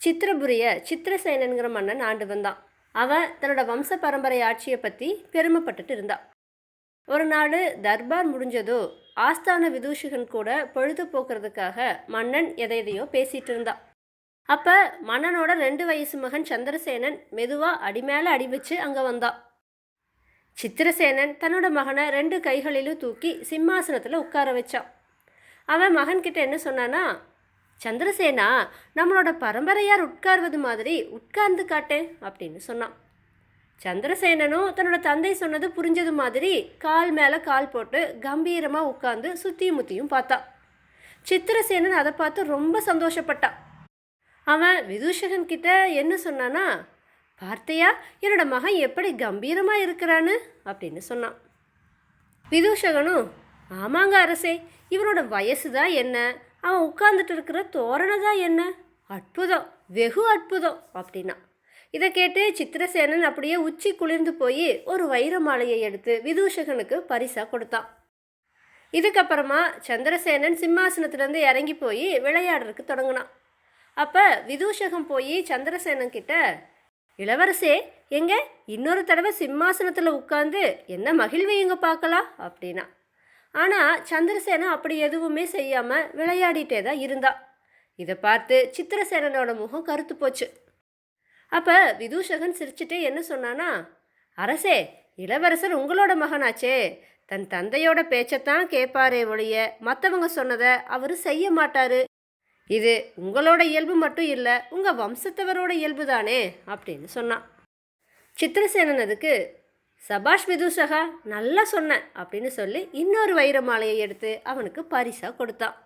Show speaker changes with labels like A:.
A: சித்திரபுரிய சித்திரசேனனுங்கிற மன்னன் ஆண்டு வந்தான் அவன் தன்னோட வம்ச பரம்பரை ஆட்சியை பற்றி பெருமைப்பட்டுட்டு இருந்தான் ஒரு நாள் தர்பார் முடிஞ்சதோ ஆஸ்தான விதூஷகன் கூட பொழுது போக்குறதுக்காக மன்னன் எதை எதையோ பேசிட்டு இருந்தான் அப்போ மன்னனோட ரெண்டு வயசு மகன் சந்திரசேனன் மெதுவாக அடி மேலே அடி வச்சு அங்கே வந்தான் சித்திரசேனன் தன்னோட மகனை ரெண்டு கைகளிலும் தூக்கி சிம்மாசனத்தில் உட்கார வச்சான் அவன் மகன்கிட்ட என்ன சொன்னான்னா சந்திரசேனா நம்மளோட பரம்பரையார் உட்கார்வது மாதிரி உட்கார்ந்து காட்டேன் அப்படின்னு சொன்னான். சந்திரசேனனும் தன்னோட தந்தை சொன்னது புரிஞ்சது மாதிரி கால் மேலே கால் போட்டு கம்பீரமாக உட்கார்ந்து சுற்றியும் முத்தியும் பார்த்தான் சித்திரசேனன் அதை பார்த்து ரொம்ப சந்தோஷப்பட்டான். அவன் விதூஷகன் கிட்ட என்ன சொன்னானா பார்த்தையா என்னோட மகன் எப்படி கம்பீரமாக இருக்கிறான்னு? அப்படின்னு சொன்னான். விதூஷகனும் ஆமாங்க அரசே இவனோட வயசு தான் என்ன? அவன் உட்கார்ந்துட்டு இருக்கிற தோரணை தான் என்ன? அற்புதம். வெகு அற்புதம் அப்படின்னா. இதை கேட்டு சித்திரசேனன் அப்படியே உச்சி குளிர்ந்து போய் ஒரு வைர மாலையை எடுத்து விதூஷகனுக்கு பரிசாக கொடுத்தான். இதுக்கப்புறமா சந்திரசேனன் சிம்மாசனத்திலேருந்து இறங்கி போய் விளையாடுறதுக்கு தொடங்கினான். அப்போ விதூஷகம் போய் சந்திரசேனன் கிட்ட இளவரசே எங்க? இன்னொரு தடவை சிம்மாசனத்தில் உட்காந்து என்ன மகிழ்வை மகிழ்வையுங்க பார்க்கலாம்? அப்படின்னா. ஆனால் சந்திரசேனன் அப்படி எதுவுமே செய்யாமல் விளையாடிட்டே தான் இருந்தா. இதை பார்த்து சித்திரசேனனோட முகம் கருத்து போச்சு. அப்போ விதூஷகன் சிரிச்சுட்டே என்ன சொன்னானா அரசே இளவரசர் உங்களோட மகனாச்சே. தன் தந்தையோட பேச்சைத்தான் கேட்பாரே ஒழிய மற்றவங்க சொன்னதை அவர் செய்ய மாட்டாரு. இது உங்களோட இயல்பு மட்டும் இல்லை உங்கள் வம்சத்தவரோட இயல்பு தானே அப்படின்னு சொன்னான். சித்திரசேனன் அதுக்கு சபாஷ் விதுஷகா நல்லா சொன்ன அப்படின்னு சொல்லி இன்னொரு வைர மாலையை எடுத்து அவனுக்கு பரிசாக கொடுத்தான்.